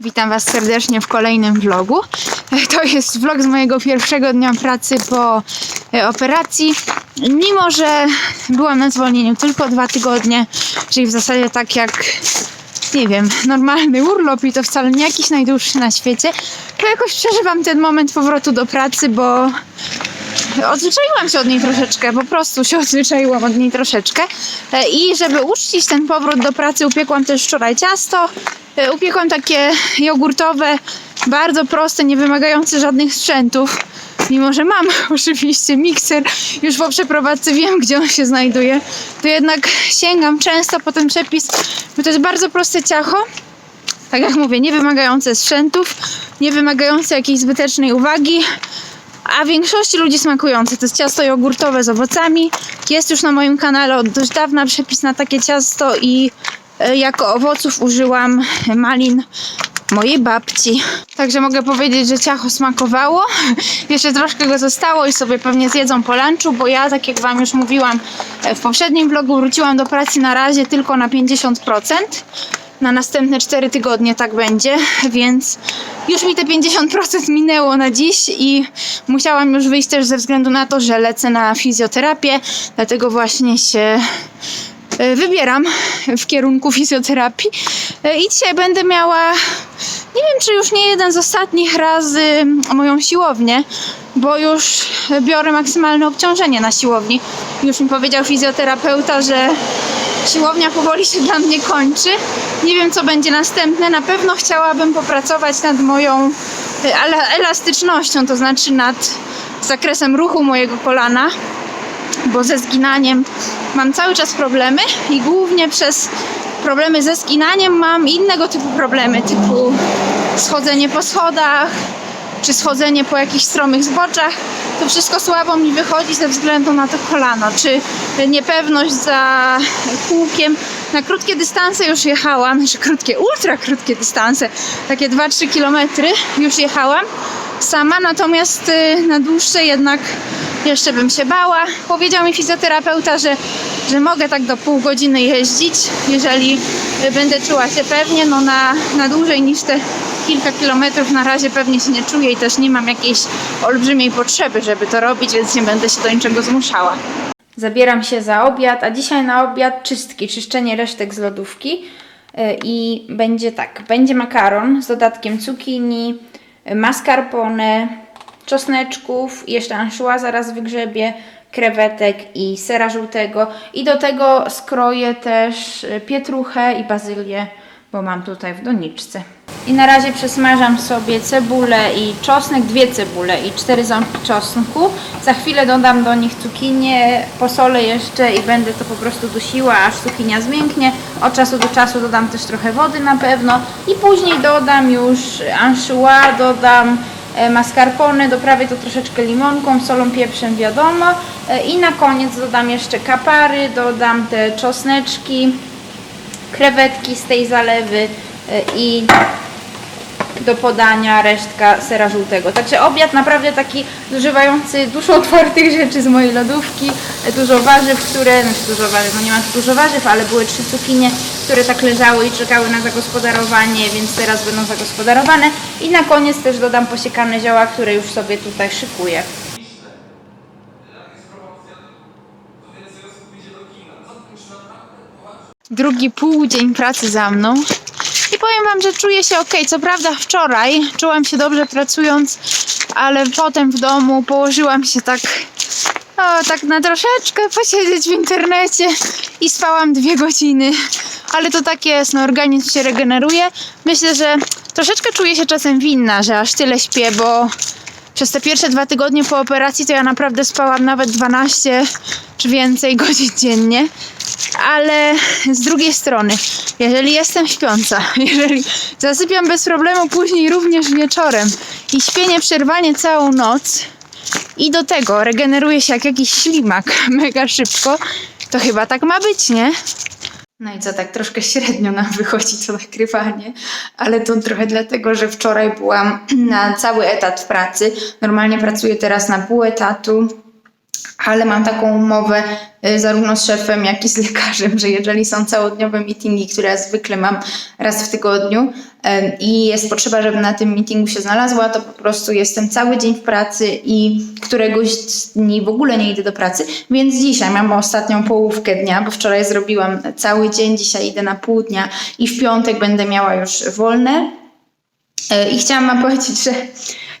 Witam Was serdecznie w kolejnym vlogu. To jest vlog z mojego pierwszego dnia pracy po e, operacji. Mimo, że byłam na zwolnieniu tylko dwa tygodnie, czyli w zasadzie tak jak, nie wiem, normalny urlop i to wcale nie jakiś najdłuższy na świecie, to jakoś przeżywam ten moment powrotu do pracy, bo odzwyczaiłam się od niej troszeczkę, po prostu się odzwyczaiłam od niej troszeczkę. E, I żeby uczcić ten powrót do pracy, upiekłam też wczoraj ciasto. E, Upiekłam takie jogurtowe, bardzo proste, nie wymagające żadnych sprzętów. Mimo, że mam oczywiście mikser, już po przeprowadzce wiem, gdzie on się znajduje, to jednak sięgam często po ten przepis, bo to jest bardzo proste ciacho tak jak mówię, nie wymagające sprzętów, nie wymagające jakiejś zbytecznej uwagi, a większości ludzi smakujące. To jest ciasto jogurtowe z owocami. Jest już na moim kanale od dość dawna przepis na takie ciasto i jako owoców użyłam malin mojej babci. Także mogę powiedzieć, że ciacho smakowało. Jeszcze troszkę go zostało i sobie pewnie zjedzą po lunchu, bo ja, tak jak Wam już mówiłam e, w poprzednim vlogu, wróciłam do pracy na razie tylko na 50% na następne 4 tygodnie tak będzie, więc już mi te 50% minęło na dziś i musiałam już wyjść też ze względu na to, że lecę na fizjoterapię, dlatego właśnie się e, wybieram w kierunku fizjoterapii E, i dzisiaj będę miała nie wiem czy już nie jeden z ostatnich razy moją siłownię, bo już biorę maksymalne obciążenie na siłowni. Już mi powiedział fizjoterapeuta, że siłownia powoli się dla mnie kończy. Nie wiem, co będzie następne. Na pewno chciałabym popracować nad moją e, ela- elastycznością, to znaczy nad zakresem ruchu mojego kolana, bo ze zginaniem mam cały czas problemy i głównie przez problemy ze zginaniem mam innego typu problemy, typu schodzenie po schodach, czy schodzenie po jakichś stromych zboczach, to wszystko słabo mi wychodzi ze względu na to kolano, czy niepewność za kółkiem. Na krótkie dystanse już jechałam, znaczy krótkie, ultra krótkie dystanse, takie 2-3 kilometry już jechałam sama, natomiast y, na dłuższe jednak jeszcze bym się bała. Powiedział mi fizjoterapeuta, że, że mogę tak do pół godziny jeździć, jeżeli y, będę czuła się pewnie, no na, na dłużej niż te kilka kilometrów na razie pewnie się nie czuję i też nie mam jakiejś olbrzymiej potrzeby, żeby to robić, więc nie będę się do niczego zmuszała. Zabieram się za obiad, a dzisiaj na obiad czystki, czyszczenie resztek z lodówki. Yy, I będzie tak, będzie makaron z dodatkiem cukinii, mascarpone, czosneczków, jeszcze anchois zaraz wygrzebię, krewetek i sera żółtego. I do tego skroję też yy, pietruchę i bazylię, bo mam tutaj w doniczce. I na razie przesmażam sobie cebulę i czosnek, dwie cebule i cztery ząbki czosnku. Za chwilę dodam do nich cukinię, posolę jeszcze i będę to po prostu dusiła, aż cukinia zmięknie. Od czasu do czasu dodam też trochę wody na pewno i później dodam już anchois, dodam mascarpone, doprawię to troszeczkę limonką, solą, pieprzem wiadomo. E, i na koniec dodam jeszcze kapary, dodam te czosneczki, krewetki z tej zalewy e, i do podania resztka sera żółtego. Także obiad naprawdę taki zużywający dużo otwartych rzeczy z mojej lodówki, dużo warzyw, które, znaczy dużo warzyw, no nie ma tu dużo warzyw, ale były trzy cukinie, które tak leżały i czekały na zagospodarowanie, więc teraz będą zagospodarowane. I na koniec też dodam posiekane zioła, które już sobie tutaj szykuję. Drugi półdzień pracy za mną. I powiem Wam, że czuję się ok. Co prawda wczoraj czułam się dobrze pracując, ale potem w domu położyłam się tak, o, tak na troszeczkę posiedzieć w internecie i spałam dwie godziny. Ale to tak jest, no organizm się regeneruje. Myślę, że troszeczkę czuję się czasem winna, że aż tyle śpię, bo przez te pierwsze dwa tygodnie po operacji to ja naprawdę spałam nawet 12 czy więcej godzin dziennie. Ale z drugiej strony, jeżeli jestem śpiąca, jeżeli zasypiam bez problemu później również wieczorem i śpię nieprzerwanie całą noc i do tego regeneruje się jak jakiś ślimak mega szybko, to chyba tak ma być, nie? No i co, tak troszkę średnio nam wychodzi to nagrywanie, ale to trochę dlatego, że wczoraj byłam na cały etat w pracy. Normalnie pracuję teraz na pół etatu, ale mam taką umowę y, zarówno z szefem, jak i z lekarzem, że jeżeli są całodniowe meetingi, które ja zwykle mam raz w tygodniu i jest potrzeba, żebym na tym meetingu się znalazła, to po prostu jestem cały dzień w pracy i któregoś dni w ogóle nie idę do pracy. Więc dzisiaj mam ostatnią połówkę dnia, bo wczoraj zrobiłam cały dzień, dzisiaj idę na pół dnia i w piątek będę miała już wolne. E, I chciałam wam powiedzieć, że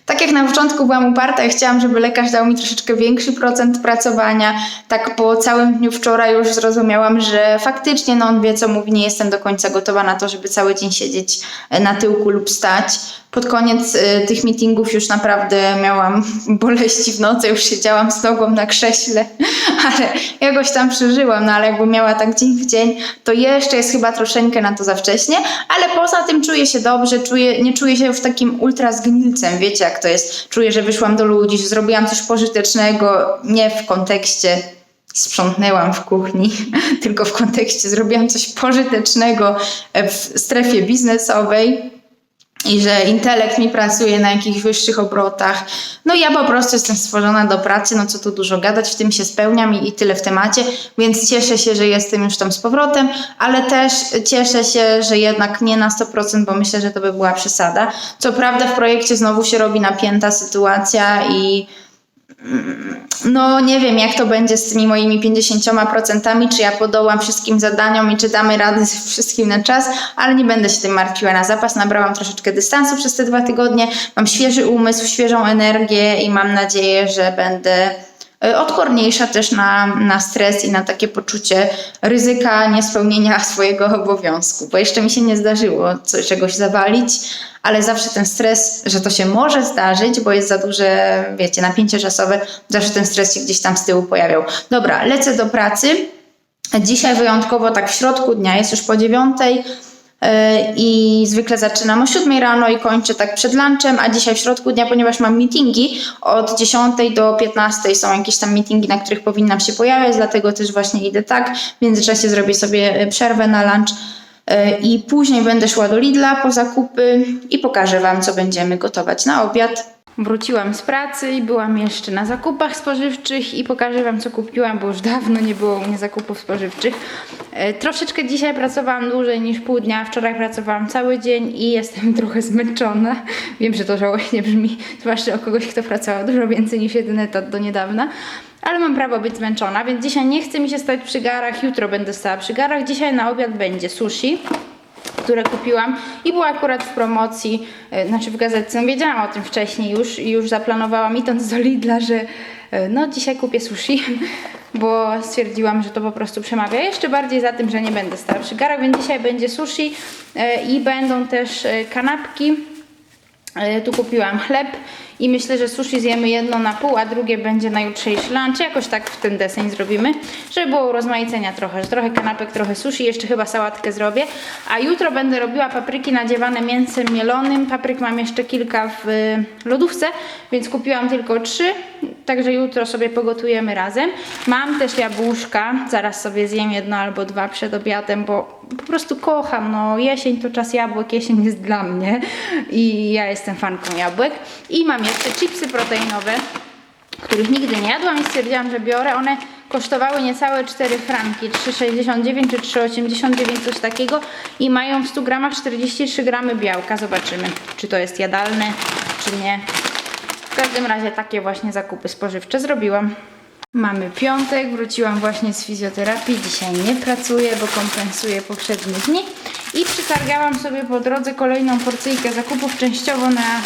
tak jak na początku byłam uparta i chciałam, żeby lekarz dał mi troszeczkę większy procent pracowania, tak po całym dniu wczoraj już zrozumiałam, że faktycznie no on wie co mówi, nie jestem do końca gotowa na to, żeby cały dzień siedzieć e, na tyłku lub stać. Pod koniec e, tych meetingów już naprawdę miałam boleści w nocy, już siedziałam z nogą na krześle, ale jakoś tam przeżyłam, no ale jakby miała tak dzień w dzień, to jeszcze jest chyba troszeczkę na to za wcześnie, ale poza tym czuję się dobrze, czuję, nie czuję się już takim ultra zgnilcem, wiecie jak to jest, czuję, że wyszłam do ludzi, że zrobiłam coś pożytecznego, nie w kontekście sprzątnęłam w kuchni, tylko w kontekście zrobiłam coś pożytecznego w strefie biznesowej i że intelekt mi pracuje na jakichś wyższych obrotach. No ja po prostu jestem stworzona do pracy, no co tu dużo gadać, w tym się spełniam i, i tyle w temacie, więc cieszę się, że jestem już tam z powrotem, ale też cieszę się, że jednak nie na 100%, bo myślę, że to by była przesada. Co prawda w projekcie znowu się robi napięta sytuacja i no nie wiem, jak to będzie z tymi moimi 50%, czy ja podołam wszystkim zadaniom i czy damy radę wszystkim na czas, ale nie będę się tym martwiła na zapas. Nabrałam troszeczkę dystansu przez te dwa tygodnie, mam świeży umysł, świeżą energię i mam nadzieję, że będę odporniejsza też na, na stres i na takie poczucie ryzyka niespełnienia swojego obowiązku, bo jeszcze mi się nie zdarzyło coś, czegoś zawalić, ale zawsze ten stres, że to się może zdarzyć, bo jest za duże, wiecie, napięcie czasowe, zawsze ten stres się gdzieś tam z tyłu pojawiał. Dobra, lecę do pracy. Dzisiaj wyjątkowo tak w środku dnia, jest już po dziewiątej i zwykle zaczynam o 7 rano i kończę tak przed lunchem, a dzisiaj w środku dnia, ponieważ mam meetingi od 10 do 15 są jakieś tam meetingi, na których powinnam się pojawiać, dlatego też właśnie idę tak. W międzyczasie zrobię sobie przerwę na lunch yy, i później będę szła do Lidla po zakupy i pokażę Wam, co będziemy gotować na obiad. Wróciłam z pracy i byłam jeszcze na zakupach spożywczych i pokażę Wam, co kupiłam, bo już dawno nie było u mnie zakupów spożywczych. E, troszeczkę dzisiaj pracowałam dłużej niż pół dnia, wczoraj pracowałam cały dzień i jestem trochę zmęczona. Wiem, że to żałośnie brzmi, zwłaszcza o kogoś, kto pracował dużo więcej niż jeden etat do niedawna. Ale mam prawo być zmęczona, więc dzisiaj nie chcę mi się stać przy garach, jutro będę stała przy garach. Dzisiaj na obiad będzie sushi które kupiłam i była akurat w promocji, e, znaczy w gazetce. No, wiedziałam o tym wcześniej już i już zaplanowałam idąc do Lidla, że e, no dzisiaj kupię sushi, bo stwierdziłam, że to po prostu przemawia jeszcze bardziej za tym, że nie będę stała przy garach, więc dzisiaj będzie sushi e, i będą też kanapki. Tu kupiłam chleb i myślę, że sushi zjemy jedno na pół, a drugie będzie na jutrzejszy lunch. Jakoś tak w ten deseń zrobimy, żeby było urozmaicenia trochę, że trochę kanapek, trochę sushi, jeszcze chyba sałatkę zrobię. A jutro będę robiła papryki nadziewane mięsem mielonym. Papryk mam jeszcze kilka w y, lodówce, więc kupiłam tylko trzy, także jutro sobie pogotujemy razem. Mam też jabłuszka, zaraz sobie zjem jedno albo dwa przed obiadem, bo po prostu kocham, no jesień to czas jabłek, jesień jest dla mnie i ja jestem fanką jabłek. I mam jeszcze chipsy proteinowe, których nigdy nie jadłam i stwierdziłam, że biorę. One kosztowały niecałe 4 franki, 3,69 czy 3,89, coś takiego i mają w 100 gramach 43 gramy białka. Zobaczymy, czy to jest jadalne, czy nie. W każdym razie takie właśnie zakupy spożywcze zrobiłam. Mamy piątek, wróciłam właśnie z fizjoterapii. Dzisiaj nie pracuję, bo kompensuję poprzednie dni. I przytargałam sobie po drodze kolejną porcyjkę zakupów częściowo na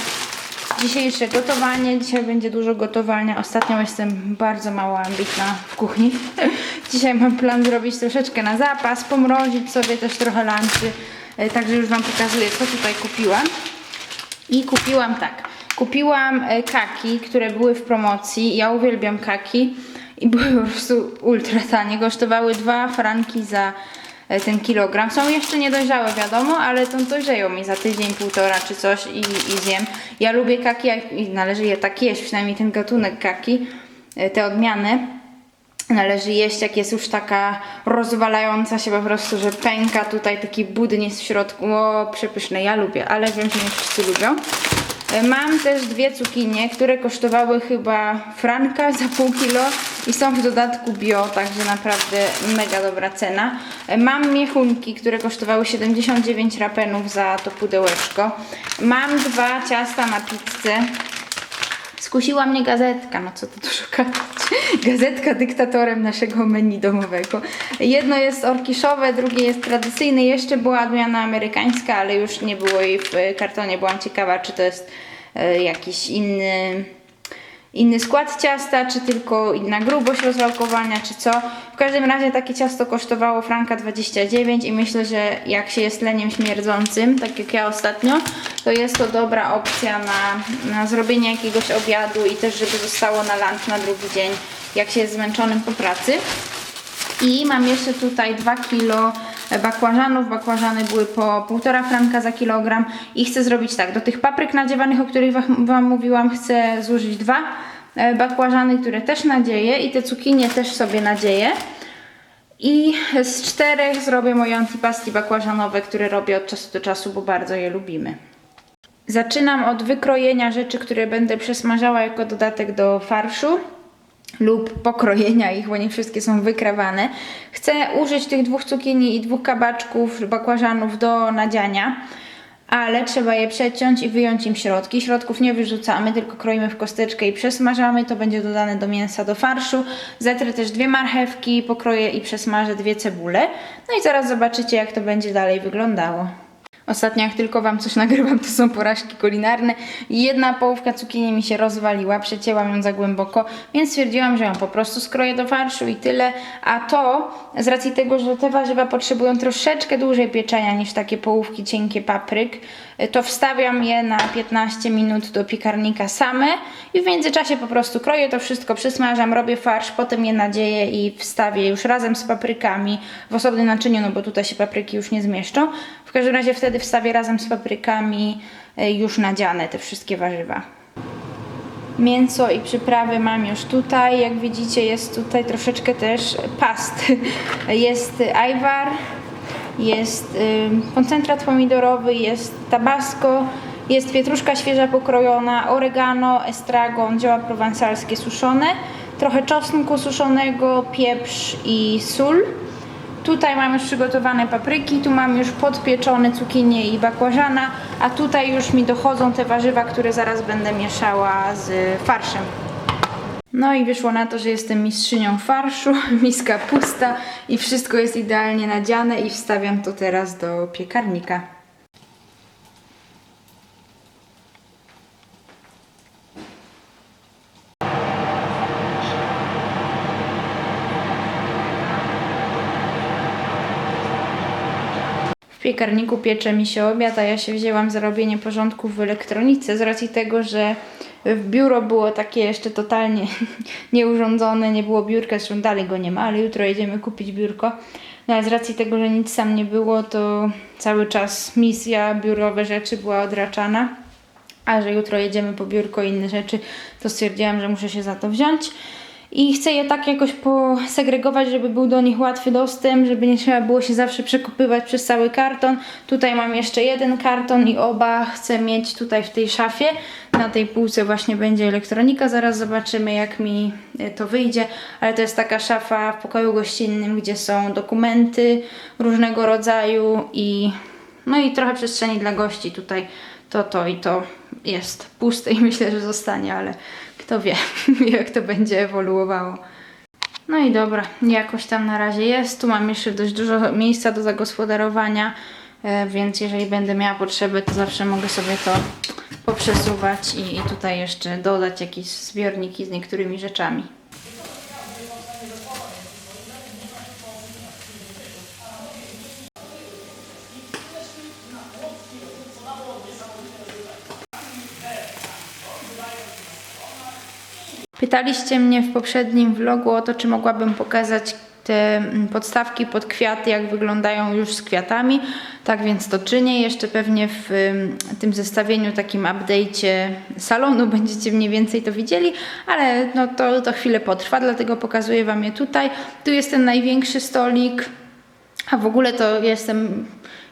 dzisiejsze gotowanie. Dzisiaj będzie dużo gotowania. Ostatnio jestem bardzo mało ambitna w kuchni. Dzisiaj mam plan zrobić troszeczkę na zapas, pomrozić sobie też trochę lunchy. E, Także już Wam pokazuję, co tutaj kupiłam. I kupiłam tak. Kupiłam e, kaki, które były w promocji. Ja uwielbiam kaki i były po prostu ultra tanie. Kosztowały 2 franki za e, ten kilogram. Są jeszcze niedojrzałe, wiadomo, ale to dojrzeją mi za tydzień, półtora czy coś i, i zjem. Ja lubię kaki i należy je tak jeść, przynajmniej ten gatunek kaki, e, te odmiany. Należy jeść, jak jest już taka rozwalająca się po prostu, że pęka tutaj taki budyń jest w środku. O, przepyszne, ja lubię, ale wiem, że nie wszyscy lubią. E, Mam też dwie cukinie, które kosztowały chyba franka za pół kilo i są w dodatku bio, także naprawdę mega dobra cena. E, Mam miechunki, które kosztowały 79 rapenów za to pudełeczko. Mam dwa ciasta na pizzę. Skusiła mnie gazetka, no co tu dużo gadać. Gazetka dyktatorem naszego menu domowego. Jedno jest orkiszowe, drugie jest tradycyjne. Jeszcze była odmiana amerykańska, ale już nie było jej w kartonie. Byłam ciekawa, czy to jest e, jakiś inny, inny skład ciasta, czy tylko inna grubość rozwałkowania, czy co. W każdym razie takie ciasto kosztowało franka 29 i myślę, że jak się jest leniem śmierdzącym, tak jak ja ostatnio, to jest to dobra opcja na, na zrobienie jakiegoś obiadu i też, żeby zostało na lunch na drugi dzień, jak się jest zmęczonym po pracy. I mam jeszcze tutaj 2 kilo bakłażanów. Bakłażany były po 1,5 franka za kilogram. I chcę zrobić tak, do tych papryk nadziewanych, o których wam, mówiłam, chcę zużyć dwa e, bakłażany, które też nadzieję i te cukinie też sobie nadzieję. I z czterech zrobię moje antipasti bakłażanowe, które robię od czasu do czasu, bo bardzo je lubimy. Zaczynam od wykrojenia rzeczy, które będę przesmażała jako dodatek do farszu lub pokrojenia ich, bo nie wszystkie są wykrawane. Chcę użyć tych dwóch cukinii i dwóch kabaczków, bakłażanów do nadziania, ale trzeba je przeciąć i wyjąć im środki. Środków nie wyrzucamy, tylko kroimy w kosteczkę i przesmażamy. To będzie dodane do mięsa, do farszu. Zetrę też dwie marchewki, pokroję i przesmażę dwie cebule. No i zaraz zobaczycie, jak to będzie dalej wyglądało. Ostatnio jak tylko Wam coś nagrywam, to są porażki kulinarne. Jedna połówka cukinii mi się rozwaliła, przecięłam ją za głęboko, więc stwierdziłam, że ją po prostu skroję do farszu i tyle. A to z racji tego, że te warzywa potrzebują troszeczkę dłużej pieczenia niż takie połówki cienkie papryk, to wstawiam je na 15 minut do piekarnika same i w międzyczasie po prostu kroję to wszystko, przysmażam, robię farsz, potem je nadzieję i wstawię już razem z paprykami w osobnym naczyniu, no bo tutaj się papryki już nie zmieszczą. W każdym razie wtedy wstawię razem z paprykami e, już nadziane te wszystkie warzywa. Mięso i przyprawy mam już tutaj. Jak widzicie, jest tutaj troszeczkę też past. Jest ajwar, jest koncentrat pomidorowy, jest tabasco, jest pietruszka świeża pokrojona, oregano, estragon, zioła prowansalskie suszone, trochę czosnku suszonego, pieprz i sól. Tutaj mam już przygotowane papryki, tu mam już podpieczone cukinie i bakłażana, a tutaj już mi dochodzą te warzywa, które zaraz będę mieszała z farszem. No i wyszło na to, że jestem mistrzynią farszu, miska pusta i wszystko jest idealnie nadziane i wstawiam to teraz do piekarnika. W piekarniku piecze mi się obiad, a ja się wzięłam za robienie porządku w elektronice z racji tego, że biuro było takie jeszcze totalnie nieurządzone, nie było biurka, zresztą dalej go nie ma, ale jutro jedziemy kupić biurko. No ale z racji tego, że nic tam nie było, to cały czas misja, biurowe rzeczy była odraczana. A że jutro jedziemy po biurko i inne rzeczy, to stwierdziłam, że muszę się za to wziąć. I chcę je tak jakoś posegregować, żeby był do nich łatwy dostęp, żeby nie trzeba było się zawsze przekopywać przez cały karton. Tutaj mam jeszcze jeden karton i oba chcę mieć tutaj w tej szafie. Na tej półce właśnie będzie elektronika, zaraz zobaczymy jak mi e, to wyjdzie, ale to jest taka szafa w pokoju gościnnym, gdzie są dokumenty różnego rodzaju i no i trochę przestrzeni dla gości tutaj to, to i to jest puste i myślę, że zostanie, ale kto wie, jak to będzie ewoluowało. No i dobra, jakoś tam na razie jest. Tu mam jeszcze dość dużo miejsca do zagospodarowania, e, więc jeżeli będę miała potrzebę, to zawsze mogę sobie to poprzesuwać i, i tutaj jeszcze dodać jakieś zbiorniki z niektórymi rzeczami. Pytaliście mnie w poprzednim vlogu o to, czy mogłabym pokazać te mm, podstawki pod kwiaty, jak wyglądają już z kwiatami. Tak więc to czynię. Jeszcze pewnie w ym, tym zestawieniu, takim update'cie salonu będziecie mniej więcej to widzieli, ale no to, to chwilę potrwa, dlatego pokazuję Wam je tutaj. Tu jest ten największy stolik, a w ogóle to jestem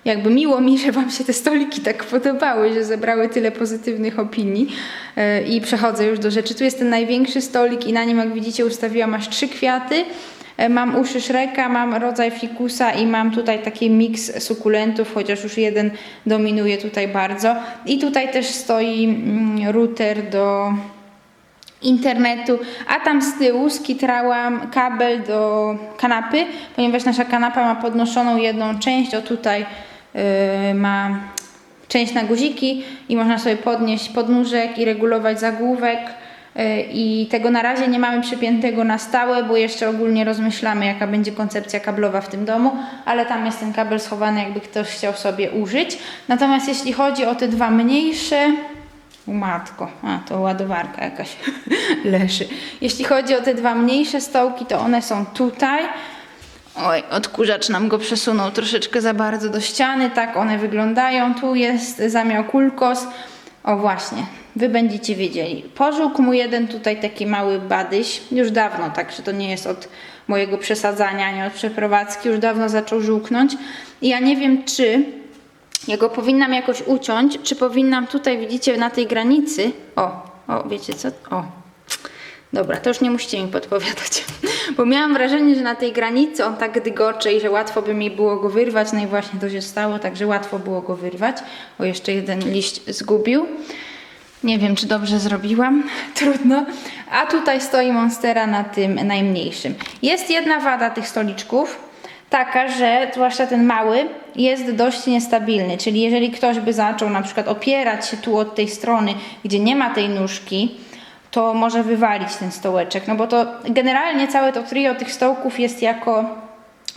jakby miło mi, że Wam się te stoliki tak podobały, że zebrały tyle pozytywnych opinii. Yy, I przechodzę już do rzeczy. Tu jest ten największy stolik i na nim, jak widzicie, ustawiłam aż trzy kwiaty. Yy, Mam uszy szreka, mam rodzaj fikusa i mam tutaj taki miks sukulentów, chociaż już jeden dominuje tutaj bardzo. I tutaj też stoi mm, router do internetu, a tam z tyłu skitrałam kabel do kanapy, ponieważ nasza kanapa ma podnoszoną jedną część, o tutaj ma część na guziki i można sobie podnieść podnóżek i regulować zagłówek yy, i tego na razie nie mamy przypiętego na stałe, bo jeszcze ogólnie rozmyślamy jaka będzie koncepcja kablowa w tym domu, ale tam jest ten kabel schowany jakby ktoś chciał sobie użyć. Natomiast jeśli chodzi o te dwa mniejsze, matko, a to ładowarka jakaś leży. Jeśli chodzi o te dwa mniejsze stołki, to one są tutaj. Oj, odkurzacz nam go przesunął troszeczkę za bardzo do ściany. Tak one wyglądają. Tu jest zamiał kulkos. O właśnie, wy będziecie wiedzieli. Pożółkł mu jeden tutaj taki mały badyś. Już dawno, także to nie jest od mojego przesadzania, nie od przeprowadzki. Już dawno zaczął żółknąć. I ja nie wiem, czy ja go powinnam jakoś uciąć, czy powinnam tutaj, widzicie, na tej granicy. O, o, wiecie co? O. Dobra, to już nie musicie mi podpowiadać. Bo miałam wrażenie, że na tej granicy on tak dygocze i że łatwo by mi było go wyrwać. No i właśnie to się stało, także łatwo było go wyrwać. O, jeszcze jeden liść zgubił. Nie wiem, czy dobrze zrobiłam. Trudno. A tutaj stoi Monstera na tym najmniejszym. Jest jedna wada tych stoliczków taka, że zwłaszcza ten mały jest dość niestabilny, czyli jeżeli ktoś by zaczął na przykład opierać się tu od tej strony, gdzie nie ma tej nóżki, to może wywalić ten stołeczek, no bo to generalnie całe to trio tych stołków jest jako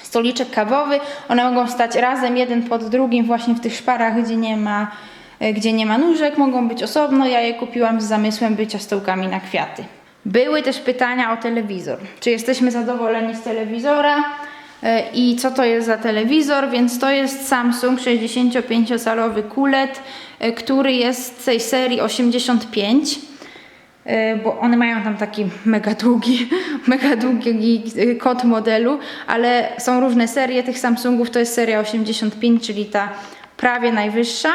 stoliczek kawowy, one mogą stać razem jeden pod drugim właśnie w tych szparach, gdzie nie ma e, gdzie nie ma nóżek, mogą być osobno. Ja je kupiłam z zamysłem bycia stołkami na kwiaty. Były też pytania o telewizor. Czy jesteśmy zadowoleni z telewizora? E, I co to jest za telewizor? Więc to jest Samsung 65-calowy QLED, e, który jest z tej serii 85 e, bo one mają tam taki mega długi, mega długi e, kod modelu, ale są różne serie tych Samsungów, to jest seria 85, czyli ta prawie najwyższa.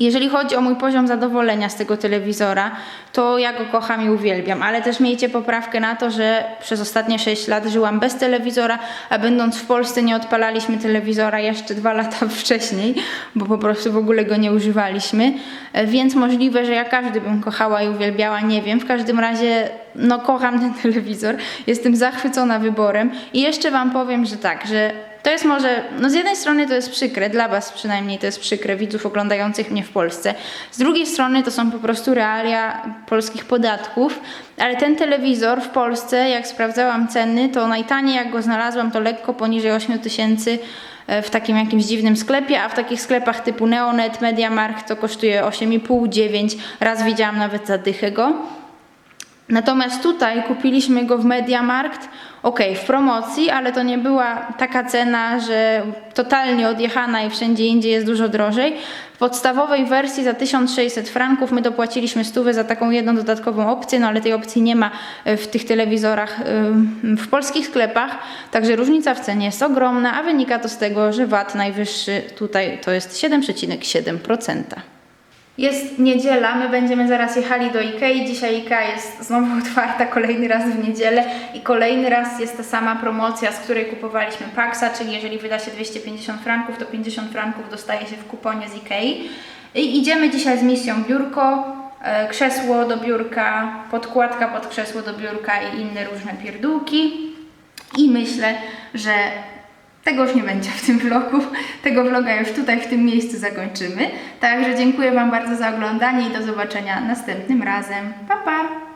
Jeżeli chodzi o mój poziom zadowolenia z tego telewizora, to ja go kocham i uwielbiam, ale też miejcie poprawkę na to, że przez ostatnie 6 lat żyłam bez telewizora, a będąc w Polsce nie odpalaliśmy telewizora jeszcze dwa lata wcześniej, bo po prostu w ogóle go nie używaliśmy, E, więc możliwe, że ja każdy bym kochała i uwielbiała, nie wiem. W każdym razie, no kocham ten telewizor, jestem zachwycona wyborem i jeszcze Wam powiem, że tak, że to jest może, no z jednej strony to jest przykre, dla Was przynajmniej to jest przykre, widzów oglądających mnie w Polsce. Z drugiej strony to są po prostu realia polskich podatków, ale ten telewizor w Polsce, jak sprawdzałam ceny, to najtaniej jak go znalazłam, to lekko poniżej 8 tysięcy e, w takim jakimś dziwnym sklepie, a w takich sklepach typu Neonet, Mediamarkt to kosztuje 8,5, 9, raz widziałam nawet za go. Natomiast tutaj kupiliśmy go w Mediamarkt, ok, w promocji, ale to nie była taka cena, że totalnie odjechana i wszędzie indziej jest dużo drożej. W podstawowej wersji za 1600 franków my dopłaciliśmy stówę za taką jedną dodatkową opcję, no ale tej opcji nie ma e, w tych telewizorach ym, w polskich sklepach, także różnica w cenie jest ogromna, a wynika to z tego, że VAT najwyższy tutaj to jest 7,7%. Jest niedziela, my będziemy zaraz jechali do Ikei. Dzisiaj Ikea jest znowu otwarta kolejny raz w niedzielę i kolejny raz jest ta sama promocja, z której kupowaliśmy Paxa, czyli jeżeli wyda się 250 franków, to 50 franków dostaje się w kuponie z Ikei. I idziemy dzisiaj z misją biurko, e, krzesło do biurka, podkładka pod krzesło do biurka i inne różne pierdółki. I myślę, że tego już nie będzie w tym vlogu. Tego vloga już tutaj w tym miejscu zakończymy. Także dziękuję Wam bardzo za oglądanie i do zobaczenia następnym razem. Pa pa!